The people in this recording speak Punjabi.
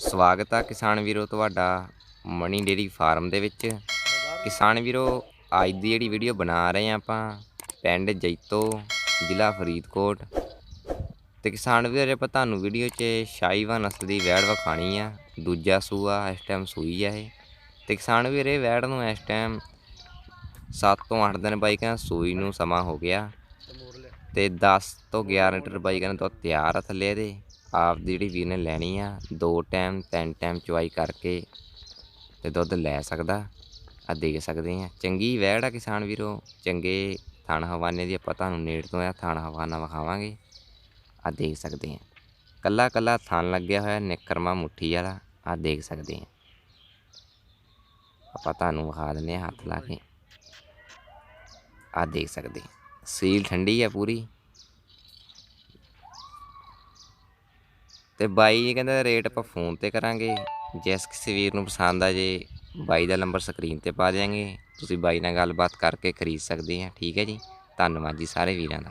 ਸਵਾਗਤ ਆ ਕਿਸਾਨ ਵੀਰੋ ਤੁਹਾਡਾ ਮਣੀ ਡੇਰੀ ਫਾਰਮ ਦੇ ਵਿੱਚ। ਕਿਸਾਨ ਵੀਰੋ, ਅੱਜ ਦੀ ਜਿਹੜੀ ਵੀਡੀਓ ਬਣਾ ਰਹੇ ਆ ਆਪਾਂ, ਪਿੰਡ ਜੈਤੋ, ਜ਼ਿਲ੍ਹਾ ਫਰੀਦਕੋਟ। ਤੇ ਕਿਸਾਨ ਵੀਰੋ, ਆਪਾਂ ਤੁਹਾਨੂੰ ਵੀਡੀਓ 'ਚ ਸ਼ਾਹੀਵਾਲ ਨਸਲ ਦੀ ਵੈੜ ਵਿਖਾਣੀ ਆ। ਦੂਜਾ ਸੂਆ ਇਸ ਟਾਈਮ ਸੂਈ ਆ ਇਹ। ਤੇ ਕਿਸਾਨ ਵੀਰੇ ਵੈੜ ਨੂੰ ਇਸ ਟਾਈਮ 7 ਤੋਂ 8 ਦਿਨ ਬਾਈ ਸੂਈ ਨੂੰ ਸਮਾਂ ਹੋ ਗਿਆ। ਤੇ 10 ਤੋਂ 11 ਲੀਟਰ ਬਾਈ ਕਹਿੰਦਾ ਤਿਆਰ ਆ ਥੱਲੇ ਇਹਦੇ। ਆਪ ਦੀ ਜਿਹੜੀ ਵੀਰ ਨੇ ਲੈਣੀ ਆ, ਦੋ ਟਾਈਮ ਤਿੰਨ ਟਾਈਮ ਚੁਆਈ ਕਰਕੇ ਤੇ ਦੁੱਧ ਲੈ ਸਕਦਾ, ਆ ਦੇਖ ਸਕਦੇ ਆ। ਚੰਗੀ ਵੈੜ ਆ ਕਿਸਾਨ ਵੀਰੋ, ਚੰਗੇ ਥਣ ਹਵਾਨੇ ਦੀ ਆਪਾਂ ਤੁਹਾਨੂੰ ਨੇੜ ਤੋਂ ਆ, ਥਣ ਹਵਾਨਾ ਵਿਖਾਵਾਂਗੇ, ਆ ਦੇਖ ਸਕਦੇ ਆ। ਕੱਲਾ ਕੱਲਾ ਥਣ ਲੱਗਿਆ ਹੋਇਆ, ਨਿਕਰਮਾ ਮੁੱਠੀ ਵਾਲਾ, ਆ ਦੇਖ ਸਕਦੇ ਆ। ਆਪਾਂ ਤੁਹਾਨੂੰ ਵਿਖਾ ਦਿੰਦੇ ਆ ਹੱਥ ਲਾ ਕੇ। ਆ ਦੇਖ ਸਕਦੇ ਸੀਲ ਠੰਡੀ ਆ ਪੂਰੀ। ਤੇ ਬਾਈ ਜੀ ਕਹਿੰਦਾ ਰੇਟ ਆਪਾਂ ਫੋਨ ਤੇ ਕਰਾਂਗੇ। ਜਿਸ ਕਿਸੇ ਵੀਰ ਨੂੰ ਪਸੰਦ ਆ ਜੇ, ਬਾਈ ਦਾ ਨੰਬਰ ਸਕਰੀਨ ਤੇ ਪਾ ਦਿਆਂਗੇ। ਤੁਸੀਂ ਬਾਈ ਨਾਲ ਗੱਲਬਾਤ ਕਰਕੇ ਖਰੀਦ ਸਕਦੇ ਆ। ਠੀਕ ਹੈ ਜੀ। ਧੰਨਵਾਦ ਜੀ ਸਾਰੇ ਵੀਰਾਂ ਦਾ।